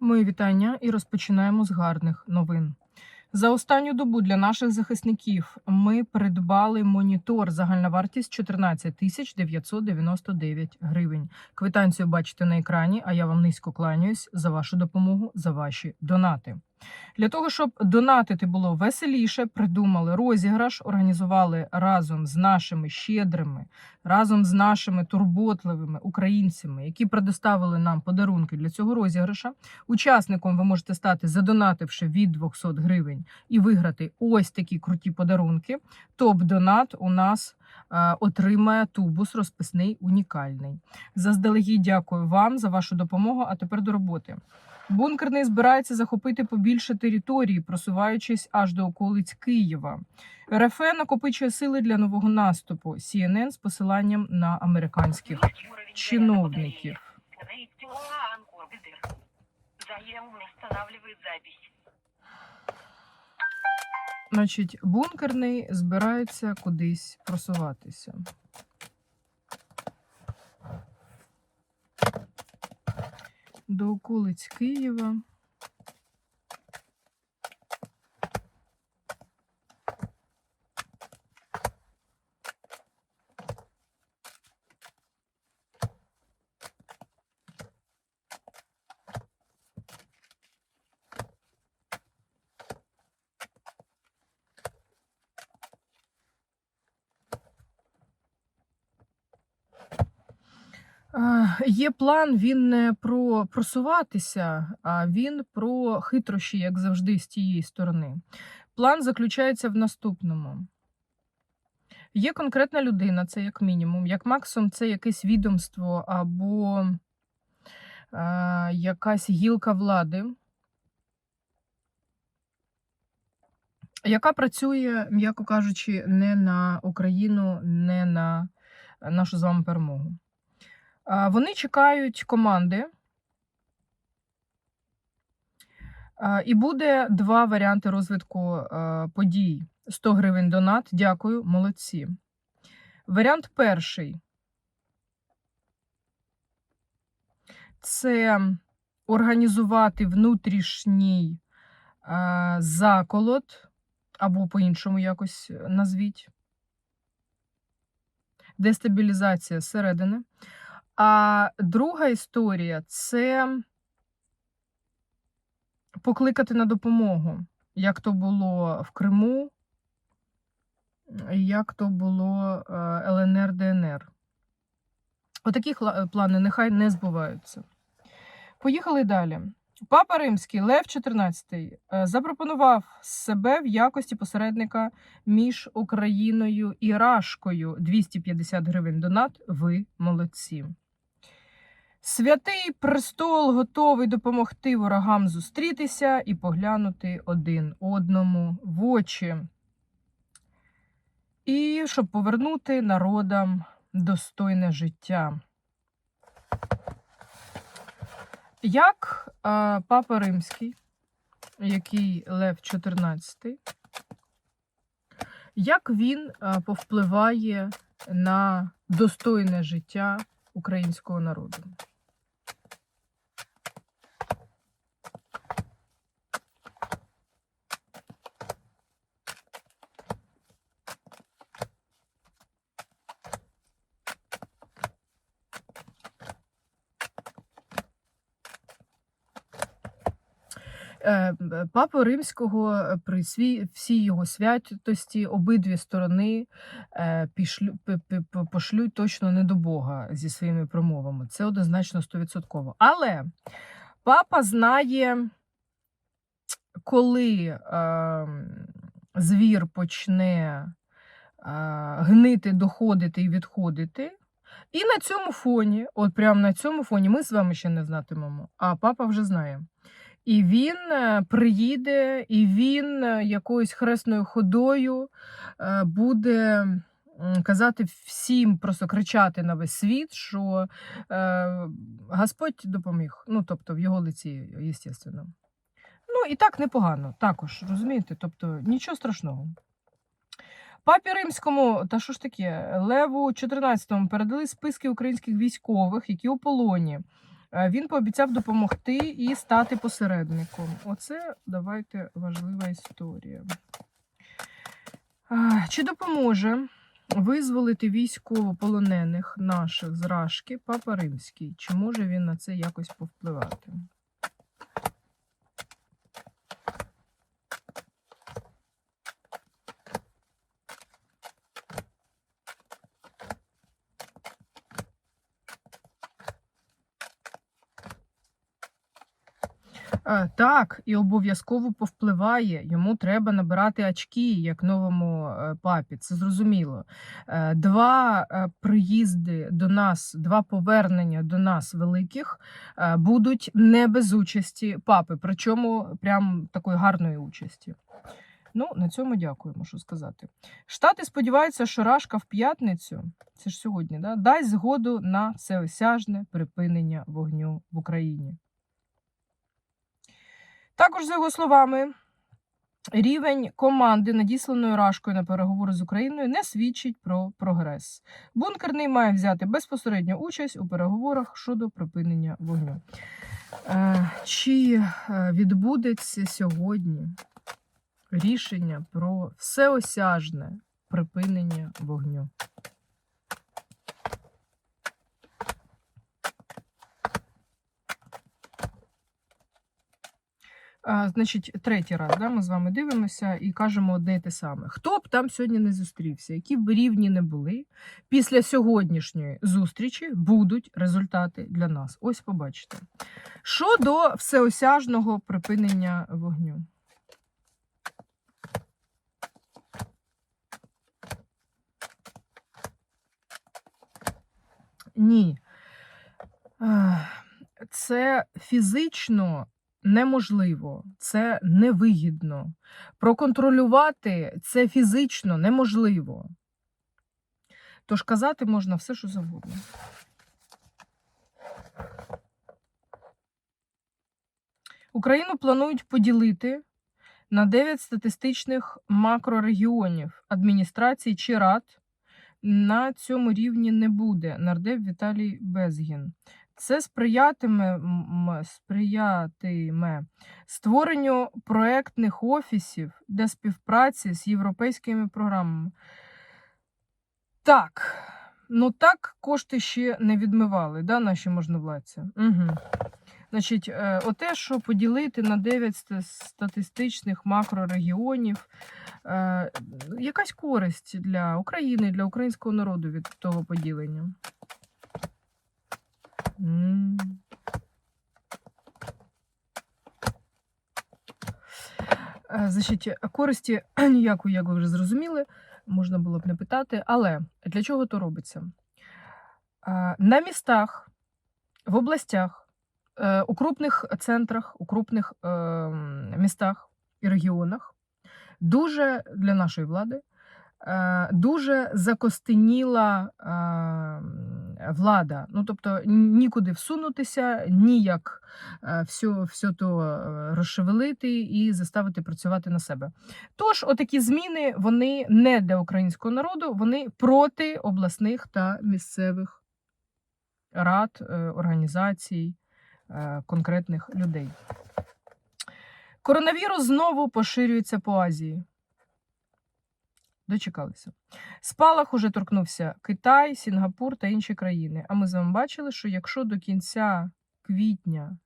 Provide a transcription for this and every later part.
Мої вітання і розпочинаємо з гарних новин. За останню добу для наших захисників ми придбали монітор. Загальна вартість 14 тисяч 999 гривень. Квитанцію бачите на екрані. А я вам низько кланяюсь за вашу допомогу, за ваші донати. Для того щоб донатити було веселіше, придумали розіграш, організували разом з нашими щедрими, разом з нашими турботливими українцями, які предоставили нам подарунки для цього розіграша. Учасником ви можете стати, задонативши від 200 гривень і виграти ось такі круті подарунки. Топ-донат у нас е, отримає тубус розписний унікальний. Заздалегідь дякую вам за вашу допомогу. А тепер до роботи. Бункерний збирається захопити побільше території, просуваючись аж до околиць Києва. РФ накопичує сили для нового наступу. CNN з посиланням на американських чиновників. Значить, бункерний збирається кудись просуватися. До околиць Києва. Є план, він не про просуватися, а він про хитрощі, як завжди, з тієї сторони. План заключається в наступному. Є конкретна людина, це як мінімум, як максимум, це якесь відомство або е, якась гілка влади, яка працює, м'яко кажучи, не на Україну, не на нашу з вами перемогу. Вони чекають команди. І буде два варіанти розвитку е, подій. 100 гривень донат. Дякую, молодці. Варіант перший це організувати внутрішній е, заколот, або по-іншому якось назвіть. Дестабілізація зсередини. А друга історія це покликати на допомогу, як то було в Криму, як то було е, ЛНР ДНР. Отакі плани нехай не збуваються. Поїхали далі. Папа Римський Лев XIV е, запропонував себе в якості посередника між Україною і Рашкою 250 гривень донат. Ви молодці. Святий престол готовий допомогти ворогам зустрітися і поглянути один одному в очі. І щоб повернути народам достойне життя. Як е, Папа Римський, який Лев XIV, як він е, повпливає на достойне життя українського народу? Папу Римського е, при свій, всій його святості обидві сторони е, пішлю, пошлють точно не до Бога зі своїми промовами. Це однозначно стовідсотково. Але папа знає, коли е, звір почне е, гнити, доходити і відходити. І на цьому фоні, от прямо на цьому фоні, ми з вами ще не знатимемо, а папа вже знає. І він е, приїде, і він е, якоюсь хресною ходою е, буде казати всім, просто кричати на весь світ, що Господь допоміг. Ну, тобто в його лиці, звісно. Ну, і так непогано, також, розумієте? Тобто нічого страшного. Папі Римському, та що ж таке, Леву 14 передали списки українських військових, які у полоні. Е, Він пообіцяв допомогти і стати посередником. Оце давайте важлива історія. Чи допоможе визволити військовополонених наших з Рашки Папа Римський? Чи може він на це якось повпливати? Так, і обов'язково повпливає. Йому треба набирати очки, як новому е, папі. Це зрозуміло. Е, Два е, приїзди до нас, два повернення до нас великих е, будуть не без участі папи, причому прям такої гарної участі. Ну, на цьому дякую, можу сказати. Штати сподіваються, що Рашка в п'ятницю, це ж сьогодні, да, дасть згоду на всеосяжне припинення вогню в Україні. Також, за його словами, рівень команди, надісланої Рашкою на переговори з Україною, не свідчить про прогрес. Бункерний має взяти безпосередню участь у переговорах щодо припинення вогню. Е, Чи е, відбудеться сьогодні рішення про всеосяжне припинення вогню? Значить, третій раз да, ми з вами дивимося і кажемо одне і те саме. Хто б там сьогодні не зустрівся, які б рівні не були, після сьогоднішньої зустрічі будуть результати для нас. Ось побачите. Що до всеосяжного припинення вогню? Ні. Це фізично неможливо, це невигідно. Проконтролювати це фізично неможливо. Тож казати можна все, що завгодно. Україну планують поділити на 9 статистичних макрорегіонів адміністрацій чи рад. На цьому рівні не буде нардеп Віталій Безгін. Це сприятиме, сприятиме створенню проектних офісів для співпраці з європейськими програмами. Так, ну так кошти ще не відмивали, да, наші можновладці. Угу. Значить, е, оте, що поділити на 9 статистичних макрорегіонів, е, якась користь для України, для українського народу від того поділення. Е, Значить, користі ніякої, як ви вже зрозуміли, можна було б не питати. Але для чого то робиться? Е, На містах, в областях, е, у крупних центрах, у крупних містах і регіонах дуже для нашої влади дуже закостеніла е, влада. Ну, тобто нікуди всунутися, ніяк все, все то розшевелити і заставити працювати на себе. Тож, отакі зміни вони не для українського народу, вони проти обласних та місцевих рад, е, організацій, е, конкретних людей. Коронавірус знову поширюється по Азії. Дочекалися. Спалах уже торкнувся Китай, Сінгапур та інші країни. А ми з вами бачили, що якщо до кінця квітня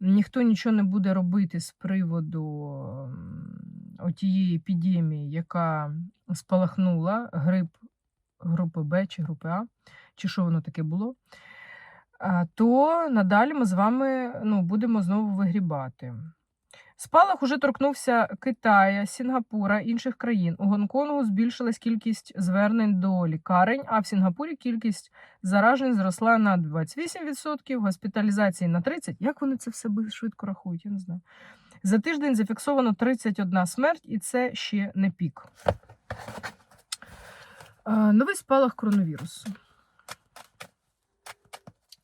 ніхто нічого не буде робити з приводу отієї епідемії, яка спалахнула, грип групи Б чи групи А, чи що воно таке було, то надалі ми з вами ну, будемо знову вигрібати. Спалах уже торкнувся Китая, Сінгапура, інших країн. У Гонконгу збільшилась кількість звернень до лікарень, а в Сінгапурі кількість заражень зросла на 28%, госпіталізації на 30%. Як вони це все швидко рахують? Я не знаю. За тиждень зафіксовано 31 смерть, і це ще не пік. Новий спалах коронавірусу.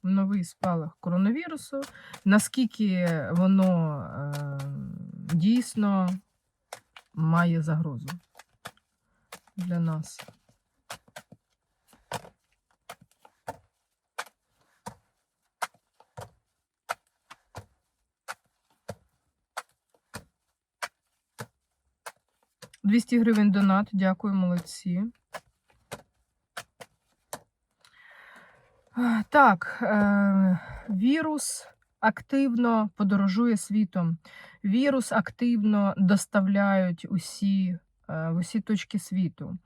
Новий спалах коронавірусу. Наскільки воно дійсно має загрозу для нас. Двісті гривень донат, дякую, молодці. Так, е, вірус активно подорожує світом. Вірус активно доставляють усі, е, в усі точки світу.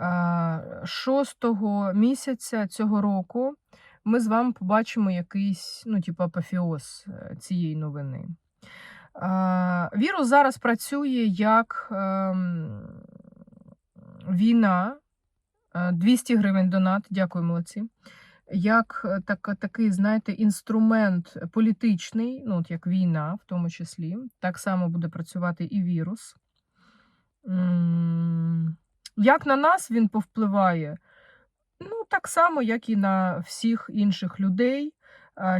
Е, Шостого місяця цього року ми з вами побачимо якийсь, ну, типу, апофеоз е, цієї новини. Вірус зараз працює як ем, війна. Е, 200 гривень донат, дякую, молодці. Як е, так, такий, знаєте, інструмент політичний, ну, от як війна, в тому числі, так само буде працювати і вірус. Як на нас він повпливає? Ну, так само, як і на всіх інших людей.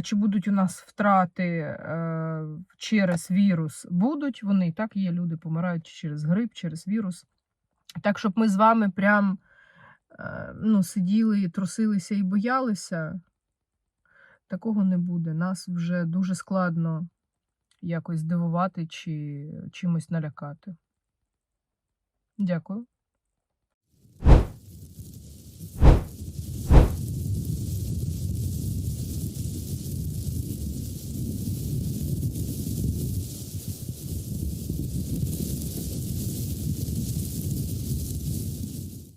Чи будуть у нас втрати е, через вірус? Будуть вони, так є. Люди помирають через грип, через вірус. Так, щоб ми з вами прям е, ну, сиділи, трусилися і боялися, такого не буде. Нас вже дуже складно якось здивувати чи чимось налякати. Дякую.